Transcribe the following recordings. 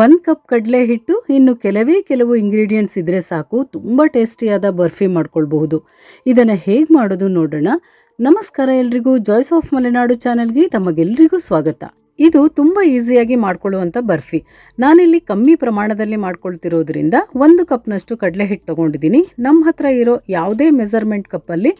ಒಂದು ಕಪ್ ಕಡಲೆ ಹಿಟ್ಟು, ಇನ್ನು ಕೆಲವೇ ಕೆಲವು ಇಂಗ್ರೀಡಿಯೆಂಟ್ಸ್ ಇದ್ದರೆ ಸಾಕು. ತುಂಬ ಟೇಸ್ಟಿಯಾದ ಬರ್ಫಿ ಮಾಡ್ಕೊಳ್ಬಹುದು. ಇದನ್ನು ಹೇಗೆ ಮಾಡೋದು ನೋಡೋಣ. ನಮಸ್ಕಾರ ಎಲ್ರಿಗೂ. ಜಾಯ್ಸ್ ಆಫ್ ಮಲೆನಾಡು ಚಾನಲ್ಗೆ ತಮಗೆಲ್ಲರಿಗೂ ಸ್ವಾಗತ. ಇದು ತುಂಬ ಈಸಿಯಾಗಿ ಮಾಡ್ಕೊಳ್ಳುವಂಥ ಬರ್ಫಿ. ನಾನಿಲ್ಲಿ ಕಮ್ಮಿ ಪ್ರಮಾಣದಲ್ಲಿ ಮಾಡ್ಕೊಳ್ತಿರೋದ್ರಿಂದ ಒಂದು ಕಪ್ನಷ್ಟು ಕಡಲೆ ಹಿಟ್ಟು ತೊಗೊಂಡಿದ್ದೀನಿ. ನಮ್ಮ ಹತ್ರ ಇರೋ ಯಾವುದೇ ಮೆಸರ್ಮೆಂಟ್ ಕಪ್ಪಲ್ಲಿ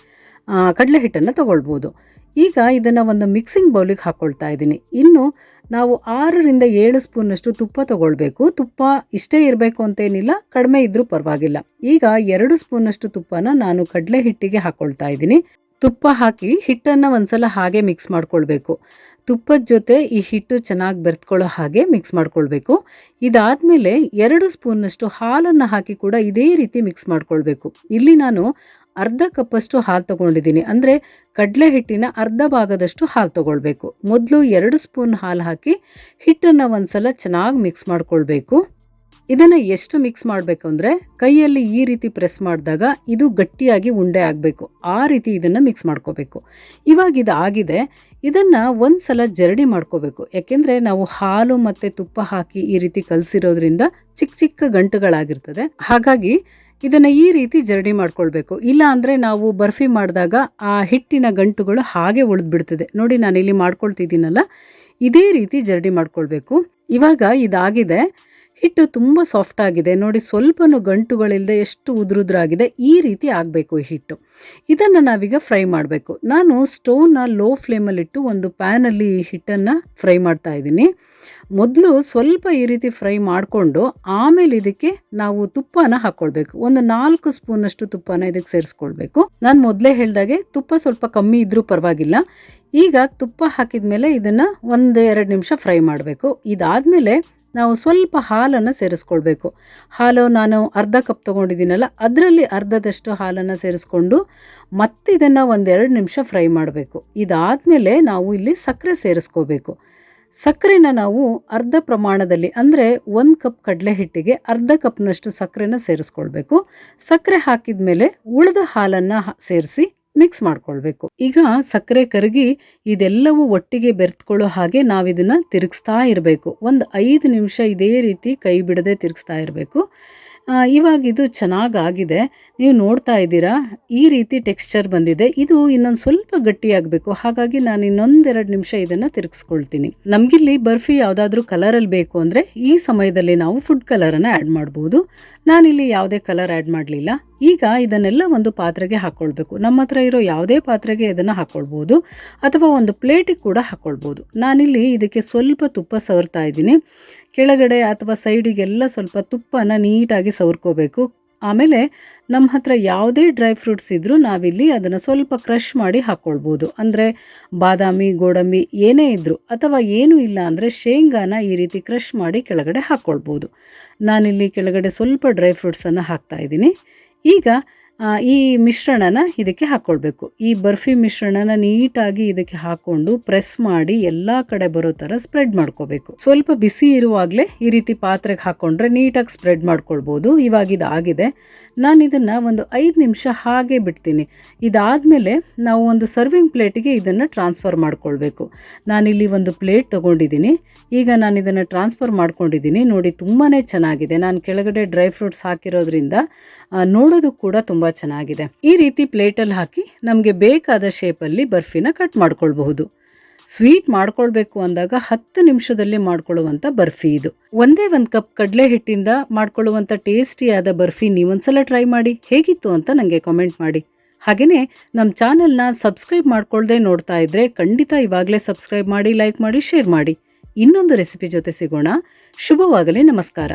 ಕಡಲೆ ಹಿಟ್ಟನ್ನು ತೊಗೊಳ್ಬೋದು ಈಗ ಇದನ್ನು ಒಂದು ಮಿಕ್ಸಿಂಗ್ ಬೌಲಿಗೆ ಹಾಕ್ಕೊಳ್ತಾ ಇದ್ದೀನಿ. ಇನ್ನು ನಾವು ಆರರಿಂದ ಏಳು ಸ್ಪೂನಷ್ಟು ತುಪ್ಪ ತಗೊಳ್ಬೇಕು. ತುಪ್ಪ ಇಷ್ಟೇ ಇರಬೇಕು ಅಂತೇನಿಲ್ಲ, ಕಡಿಮೆ ಇದ್ದರೂ ಪರವಾಗಿಲ್ಲ. ಈಗ ಎರಡು ಸ್ಪೂನಷ್ಟು ತುಪ್ಪನ ನಾನು ಕಡಲೆ ಹಿಟ್ಟಿಗೆ ಹಾಕ್ಕೊಳ್ತಾ ಇದ್ದೀನಿ. ತುಪ್ಪ ಹಾಕಿ ಹಿಟ್ಟನ್ನು ಒಂದ್ಸಲ ಹಾಗೆ ಮಿಕ್ಸ್ ಮಾಡ್ಕೊಳ್ಬೇಕು. ತುಪ್ಪದ ಜೊತೆ ಈ ಹಿಟ್ಟು ಚೆನ್ನಾಗಿ ಬೆರೆತ್ಕೊಳ್ಳೋ ಹಾಗೆ ಮಿಕ್ಸ್ ಮಾಡ್ಕೊಳ್ಬೇಕು. ಇದಾದಮೇಲೆ ಎರಡು ಸ್ಪೂನ್ನಷ್ಟು ಹಾಲನ್ನು ಹಾಕಿ ಕೂಡ ಇದೇ ರೀತಿ ಮಿಕ್ಸ್ ಮಾಡ್ಕೊಳ್ಬೇಕು. ಇಲ್ಲಿ ನಾನು ಅರ್ಧ ಕಪ್ಪಷ್ಟು ಹಾಲು ತೊಗೊಂಡಿದ್ದೀನಿ. ಅಂದರೆ ಕಡಲೆ ಹಿಟ್ಟಿನ ಅರ್ಧ ಭಾಗದಷ್ಟು ಹಾಲು ತೊಗೊಳ್ಬೇಕು. ಮೊದಲು ಎರಡು ಸ್ಪೂನ್ ಹಾಲು ಹಾಕಿ ಹಿಟ್ಟನ್ನು ಒಂದು ಸಲ ಚೆನ್ನಾಗಿ ಮಿಕ್ಸ್ ಮಾಡ್ಕೊಳ್ಬೇಕು. ಇದನ್ನು ಎಷ್ಟು ಮಿಕ್ಸ್ ಮಾಡಬೇಕು ಅಂದರೆ ಕೈಯಲ್ಲಿ ಈ ರೀತಿ ಪ್ರೆಸ್ ಮಾಡಿದಾಗ ಇದು ಗಟ್ಟಿಯಾಗಿ ಉಂಡೆ ಆಗಬೇಕು. ಆ ರೀತಿ ಇದನ್ನು ಮಿಕ್ಸ್ ಮಾಡ್ಕೋಬೇಕು. ಇವಾಗ ಇದು ಆಗಿದೆ. ಇದನ್ನು ಒಂದು ಸಲ ಜರಡಿ ಮಾಡ್ಕೋಬೇಕು. ಯಾಕೆಂದರೆ ನಾವು ಹಾಲು ಮತ್ತು ತುಪ್ಪ ಹಾಕಿ ಈ ರೀತಿ ಕಲಸಿರೋದ್ರಿಂದ ಚಿಕ್ಕ ಚಿಕ್ಕ ಗಂಟುಗಳಾಗಿರ್ತದೆ. ಹಾಗಾಗಿ ಇದನ್ನು ಈ ರೀತಿ ಜರಡಿ ಮಾಡ್ಕೊಳ್ಬೇಕು. ಇಲ್ಲ ಅಂದರೆ ನಾವು ಬರ್ಫಿ ಮಾಡಿದಾಗ ಆ ಹಿಟ್ಟಿನ ಗಂಟುಗಳು ಹಾಗೆ ಉಳಿದ್ಬಿಡ್ತದೆ. ನೋಡಿ ನಾನು ಇಲ್ಲಿ ಮಾಡ್ಕೊಳ್ತಿದ್ದೀನಲ್ಲ, ಇದೇ ರೀತಿ ಜರಡಿ ಮಾಡ್ಕೊಳ್ಬೇಕು. ಇವಾಗ ಇದಾಗಿದೆ. ಹಿಟ್ಟು ತುಂಬ ಸಾಫ್ಟ್ ಆಗಿದೆ. ನೋಡಿ ಸ್ವಲ್ಪನೂ ಗಂಟುಗಳಿಲ್ಲದೆ ಎಷ್ಟು ಉದುರುದ್ರಾಗಿದೆ. ಈ ರೀತಿ ಆಗಬೇಕು ಈ ಹಿಟ್ಟು. ಇದನ್ನು ನಾವೀಗ ಫ್ರೈ ಮಾಡಬೇಕು. ನಾನು ಸ್ಟೋವ್ನ ಲೋ ಫ್ಲೇಮಲ್ಲಿಟ್ಟು ಒಂದು ಪ್ಯಾನಲ್ಲಿ ಹಿಟ್ಟನ್ನು ಫ್ರೈ ಮಾಡ್ತಾ ಇದ್ದೀನಿ. ಮೊದಲು ಸ್ವಲ್ಪ ಈ ರೀತಿ ಫ್ರೈ ಮಾಡಿಕೊಂಡು ಆಮೇಲೆ ಇದಕ್ಕೆ ನಾವು ತುಪ್ಪನ ಹಾಕ್ಕೊಳ್ಬೇಕು ಒಂದು ನಾಲ್ಕು ಸ್ಪೂನಷ್ಟು ತುಪ್ಪನ ಇದಕ್ಕೆ ಸೇರಿಸ್ಕೊಳ್ಬೇಕು. ನಾನು ಮೊದಲೇ ಹೇಳಿದಾಗೆ ತುಪ್ಪ ಸ್ವಲ್ಪ ಕಮ್ಮಿ ಇದ್ದರೂ ಪರವಾಗಿಲ್ಲ. ಈಗ ತುಪ್ಪ ಹಾಕಿದ ಮೇಲೆ ಇದನ್ನು ಒಂದು ಎರಡು ನಿಮಿಷ ಫ್ರೈ ಮಾಡಬೇಕು. ಇದಾದಮೇಲೆ ನಾವು ಸ್ವಲ್ಪ ಹಾಲನ್ನು ಸೇರಿಸ್ಕೊಳ್ಬೇಕು. ಹಾಲು ನಾನು ಅರ್ಧ ಕಪ್ ತೊಗೊಂಡಿದ್ದೀನಲ್ಲ, ಅದರಲ್ಲಿ ಅರ್ಧದಷ್ಟು ಹಾಲನ್ನು ಸೇರಿಸ್ಕೊಂಡು ಮತ್ತೆ ಇದನ್ನು ಒಂದೆರಡು ನಿಮಿಷ ಫ್ರೈ ಮಾಡಬೇಕು. ಇದಾದಮೇಲೆ ನಾವು ಇಲ್ಲಿ ಸಕ್ಕರೆ ಸೇರಿಸ್ಕೋಬೇಕು. ಸಕ್ಕರೆನ ನಾವು ಅರ್ಧ ಪ್ರಮಾಣದಲ್ಲಿ, ಅಂದರೆ ಒಂದು ಕಪ್ ಕಡಲೆ ಹಿಟ್ಟಿಗೆ ಅರ್ಧ ಕಪ್ನಷ್ಟು ಸಕ್ಕರೆನ ಸೇರಿಸ್ಕೊಳ್ಬೇಕು. ಸಕ್ಕರೆ ಹಾಕಿದ ಮೇಲೆ ಉಳಿದ ಹಾಲನ್ನು ಸೇರಿಸಿ ಮಿಕ್ಸ್ ಮಾಡ್ಕೊಳ್ಬೇಕು. ಈಗ ಸಕ್ಕರೆ ಕರಗಿ ಇದೆಲ್ಲವೂ ಒಟ್ಟಿಗೆ ಬೆರೆತ್ಕೊಳ್ಳೋ ಹಾಗೆ ನಾವಿದನ್ನು ತಿರುಗಿಸ್ತಾ ಇರಬೇಕು. ಒಂದು ಐದು ನಿಮಿಷ ಇದೇ ರೀತಿ ಕೈ ಬಿಡದೆ ತಿರುಗಿಸ್ತಾ ಇರಬೇಕು. ಇವಾಗ ಇದು ಚೆನ್ನಾಗಾಗಿದೆ. ನೀವು ನೋಡ್ತಾ ಇದ್ದೀರಾ, ಈ ರೀತಿ ಟೆಕ್ಸ್ಚರ್ ಬಂದಿದೆ. ಇದು ಇನ್ನೊಂದು ಸ್ವಲ್ಪ ಗಟ್ಟಿಯಾಗಬೇಕು. ಹಾಗಾಗಿ ನಾನು ಇನ್ನೊಂದೆರಡು ನಿಮಿಷ ಇದನ್ನು ತಿರುಗಿಸ್ಕೊಳ್ತೀನಿ. ನಮಗಿಲ್ಲಿ ಬರ್ಫಿ ಯಾವುದಾದ್ರೂ ಕಲರಲ್ಲಿ ಬೇಕು ಅಂದರೆ ಈ ಸಮಯದಲ್ಲಿ ನಾವು ಫುಡ್ ಕಲರನ್ನು ಆ್ಯಡ್ ಮಾಡ್ಬೋದು. ನಾನಿಲ್ಲಿ ಯಾವುದೇ ಕಲರ್ ಆ್ಯಡ್ ಮಾಡಲಿಲ್ಲ. ಈಗ ಇದನ್ನೆಲ್ಲ ಒಂದು ಪಾತ್ರೆಗೆ ಹಾಕ್ಕೊಳ್ಬೇಕು ನಮ್ಮ ಹತ್ರ ಇರೋ ಯಾವುದೇ ಪಾತ್ರೆಗೆ ಇದನ್ನು ಹಾಕ್ಕೊಳ್ಬೋದು ಅಥವಾ ಒಂದು ಪ್ಲೇಟಿಗೆ ಕೂಡ ಹಾಕ್ಕೊಳ್ಬೋದು ನಾನಿಲ್ಲಿ ಇದಕ್ಕೆ ಸ್ವಲ್ಪ ತುಪ್ಪ ಸವರ್ತಾ ಇದ್ದೀನಿ. ಕೆಳಗಡೆ ಅಥವಾ ಸೈಡಿಗೆಲ್ಲ ಸ್ವಲ್ಪ ತುಪ್ಪನ ನೀಟಾಗಿ ಸವರ್ಕೋಬೇಕು. ಆಮೇಲೆ ನಮ್ಮ ಹತ್ರ ಯಾವುದೇ ಡ್ರೈ ಫ್ರೂಟ್ಸ್ ಇದ್ದರೂ ನಾವಿಲ್ಲಿ ಅದನ್ನು ಸ್ವಲ್ಪ ಕ್ರಷ್ ಮಾಡಿ ಹಾಕ್ಕೊಳ್ಬೋದು ಅಂದರೆ ಬಾದಾಮಿ, ಗೋಡಂಬಿ ಏನೇ ಇದ್ದರೂ ಅಥವಾ ಏನೂ ಇಲ್ಲ ಅಂದರೆ ಶೇಂಗಾನ ಈ ರೀತಿ ಕ್ರಷ್ ಮಾಡಿ ಕೆಳಗಡೆ ಹಾಕ್ಕೊಳ್ಬೋದು ನಾನಿಲ್ಲಿ ಕೆಳಗಡೆ ಸ್ವಲ್ಪ ಡ್ರೈ ಫ್ರೂಟ್ಸನ್ನು ಹಾಕ್ತಾಯಿದ್ದೀನಿ ಈಗ ಈ ಮಿಶ್ರಣನ ಇದಕ್ಕೆ ಹಾಕ್ಕೊಳ್ಬೇಕು ಈ ಬರ್ಫಿ ಮಿಶ್ರಣನ ನೀಟಾಗಿ ಇದಕ್ಕೆ ಹಾಕ್ಕೊಂಡು ಪ್ರೆಸ್ ಮಾಡಿ ಎಲ್ಲ ಕಡೆ ಬರೋ ಥರ ಸ್ಪ್ರೆಡ್ ಮಾಡ್ಕೋಬೇಕು. ಸ್ವಲ್ಪ ಬಿಸಿ ಇರುವಾಗಲೇ ಈ ರೀತಿ ಪಾತ್ರೆಗೆ ಹಾಕ್ಕೊಂಡ್ರೆ ನೀಟಾಗಿ ಸ್ಪ್ರೆಡ್ ಮಾಡ್ಕೊಳ್ಬೋದು. ಇವಾಗ ಇದಾಗಿದೆ. ನಾನು ಇದನ್ನು ಒಂದು ಐದು ನಿಮಿಷ ಹಾಗೆ ಬಿಡ್ತೀನಿ. ಇದಾದಮೇಲೆ ನಾವು ಒಂದು ಸರ್ವಿಂಗ್ ಪ್ಲೇಟಿಗೆ ಇದನ್ನು ಟ್ರಾನ್ಸ್ಫರ್ ಮಾಡ್ಕೊಳ್ಬೇಕು. ನಾನಿಲ್ಲಿ ಒಂದು ಪ್ಲೇಟ್ ತೊಗೊಂಡಿದ್ದೀನಿ. ಈಗ ನಾನು ಇದನ್ನು ಟ್ರಾನ್ಸ್ಫರ್ ಮಾಡ್ಕೊಂಡಿದ್ದೀನಿ. ನೋಡಿ ತುಂಬಾ ಚೆನ್ನಾಗಿದೆ. ನಾನು ಕೆಳಗಡೆ ಡ್ರೈ ಫ್ರೂಟ್ಸ್ ಹಾಕಿರೋದ್ರಿಂದ ನೋಡೋದು ಕೂಡ ತುಂಬ ಚೆನ್ನಾಗಿದೆ. ಈ ರೀತಿ ಪ್ಲೇಟಲ್ಲಿ ಹಾಕಿ ನಮಗೆ ಬೇಕಾದ ಶೇಪಲ್ಲಿ ಬರ್ಫಿನ ಕಟ್ ಮಾಡ್ಕೊಳ್ಬಹುದು. ಸ್ವೀಟ್ ಮಾಡ್ಕೊಳ್ಬೇಕು ಅಂದಾಗ ಹತ್ತು ನಿಮಿಷದಲ್ಲಿ ಮಾಡ್ಕೊಳ್ಳುವಂಥ ಬರ್ಫಿ ಇದು. ಒಂದೇ ಒಂದು ಕಪ್ ಕಡಲೆ ಹಿಟ್ಟಿಂದ ಮಾಡ್ಕೊಳ್ಳುವಂಥ ಟೇಸ್ಟಿಯಾದ ಬರ್ಫಿ ನೀವೊಂದ್ಸಲ ಟ್ರೈ ಮಾಡಿ. ಹೇಗಿತ್ತು ಅಂತ ನನಗೆ ಕಾಮೆಂಟ್ ಮಾಡಿ. ಹಾಗೆಯೇ ನಮ್ಮ ಚಾನೆಲ್ನ ಸಬ್ಸ್ಕ್ರೈಬ್ ಮಾಡ್ಕೊಳ್ಳದೆ ನೋಡ್ತಾ ಇದ್ದರೆ ಖಂಡಿತ ಇವಾಗಲೇ ಸಬ್ಸ್ಕ್ರೈಬ್ ಮಾಡಿ ಲೈಕ್ ಮಾಡಿ ಶೇರ್ ಮಾಡಿ. ಇನ್ನೊಂದು ರೆಸಿಪಿ ಜೊತೆ ಸಿಗೋಣ. ಶುಭವಾಗಲಿ, ನಮಸ್ಕಾರ.